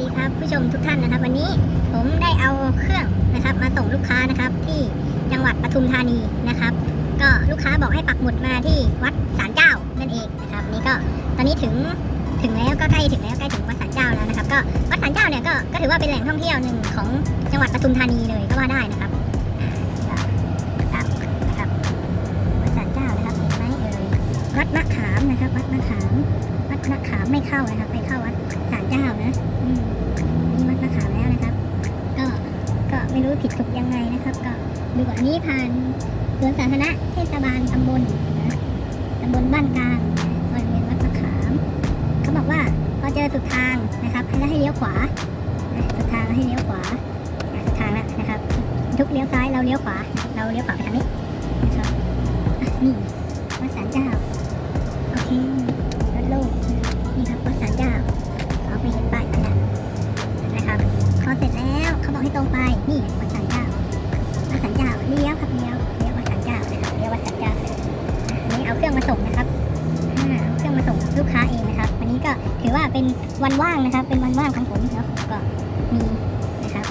ดีครับผู้ชมทุกท่านนะครับ วันนี้ผมได้เอาเครื่องนะครับ มาส่งลูกค้านะครับ ที่จังหวัดปทุมธานีนะครับ ก็ลูกค้าบอกให้ปักหมุดมาที่วัดศาลเจ้านั่นเองนะครับนี่ก็ตอนนี้ถึงถึงแล้วก็ใกล้ถึงแล้วใกล้ถึงวัดศาลเจ้าแล้วนะครับ ก็วัดศาลเจ้าเนี่ยก็ก็ถือว่าเป็นแหล่งท่องเที่ยวหนึ่งของจังหวัดปทุมธานีเลยก็ว่าได้นะครับวัดศาลเจ้านะครับเห็นไหมเอ่ยวัดมะขามนะครับ วัดมะขาม วัดมะขามไม่เข้านะครับ ไม่เข้าวัดศาลเจ้านะอืมนี่วัดมะขามแล้วนะครับ ก็ก็ ไม่รู้ผิดถูกยังไงนะครับ ก็ดูอันนี้ผ่านสวนสาธารณะเทศบาลตำบลนะตำบลบ้านกลางนะบริเวณวัดมะขาม เขาบอกว่าพอเจอสุดทางนะครับให้ให้เลี้ยวขวาสุดทางแล้วให้เลี้ยวขวาสุดทางแล้วนะครับ ทุกเลี้ยวซ้ายเราเลี้ยวขวา เราเลี้ยวขวาไปทางนี้นะครับนี่วัดศาลเจ้าโอเค ลูกค้าเองนะครับ วันนี้ก็ถือว่าเป็นวันว่างนะครับ เป็นวันว่างของผมแล้วผมก็มีนะครับ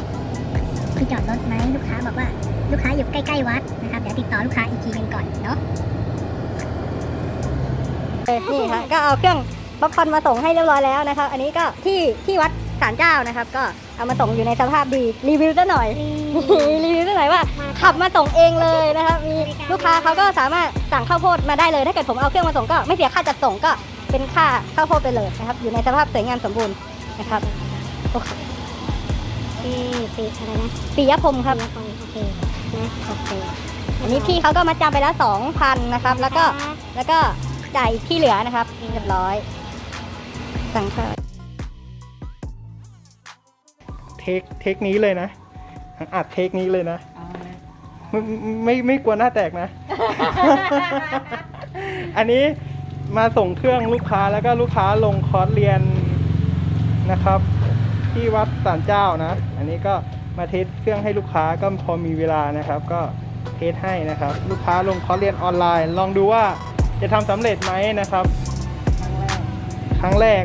ที่จอดรถไหมลูกค้าบอกว่าลูกค้าอยู่ใกล้ๆวัดนะครับเดี๋ยวติดต่อลูกค้าอีกทีหนึงก่อนเนาะนี่ค่ะก็เอาเครื่องป๊อปคอร์นมาส่งให้เรียบร้อยแล้วนะครับ อันนี้ก็ที่ที่วัดศาลเจ้านะครับ ก็เอามาส่งอยู่ในสภาพดีรีวิวซะหน่อยรีวิวซะหน่อยว่าขับมาส่งเองเลยนะครับมีลูกค้าเขาก็สามารถสั่งข้าวโพดมาได้เลย ถ้าเกิดผมเอาเครื่องมาส่งก็ไม่เสียค่าจัดส่งก็ เป็นค่าข้าวโพดไปเลยนะครับ อยู่ในสภาพสวยงามสมบูรณ์นะครับโอเคที่ปีอะไรนะปิยพงศ์ครับโอเคนะโอเคอันนี้พี่เขาก็มาจำไปแล้วสองพันนะครับ แล้วก็แล้วก็จ่ายที่เหลือนะครับเรียบร้อย สั่งค่ะเทคเทคนี้เลยนะอัดเทคนี้เลยนะไม่ไม่ไม่กลัวหน้าแตกนะ อันนี้ มาส่งเครื่องลูกค้าแล้วก็ลูกค้าลงคอร์สเรียนนะครับ ที่วัดสารเจ้านะ อันนี้ก็มาเทสเครื่องให้ลูกค้าก็พอมีเวลานะครับ ก็เทสให้นะครับ ลูกค้าลงคอร์สเรียนออนไลน์ ลองดูว่าจะทำสำเร็จไหมนะครับ ครั้งแรก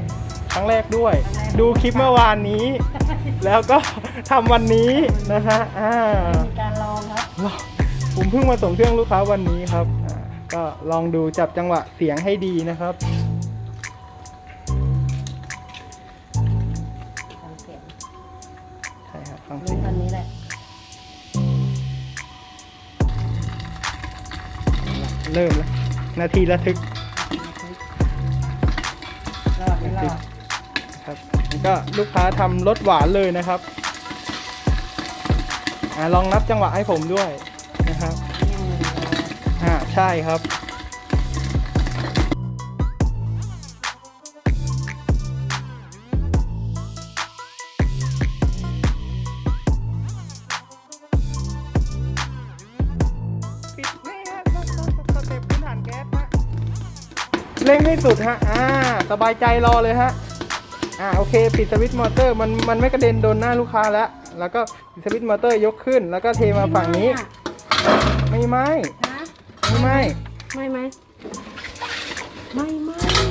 ครั้งแรกด้วย ดูคลิปเมื่อวานนี้ แล้วก็ทำวันนี้นะฮะอ่ามีการลองครับลองผมเพิ่งมาส่งเครื่องลูกค้าวันนี้ครับอ่า ก็ลองดูจับจังหวะเสียงให้ดีนะครับทำเสียงใช่ครับฟังรู้เสียง ตอนนี้แหละ เริ่มแล้ว นาทีระทึกรอดไม่รอดครับนี่ก็ลูกค้าทำรสหวานเลยนะครับอ่าลองนับจังหวะให้ผมด้วยนะครับ ช่ครับ ปิดนี่ฮะสเต็ปพื้นฐานแก๊สฮะเร่งให้สุดฮะ อ่า สบายใจรอเลยฮะ อ่า โอเค ปิดสวิตช์มอเตอร์ มัน มันไม่กระเด็นโดนหน้าลูกค้าแล้ว แล้วก็ปิดสวิตช์มอเตอร์ยกขึ้น แล้วก็เทมาฝั่งนี้ ไม่ไหมฮะ ไม่ไหมไม่ไหมไม่ไหม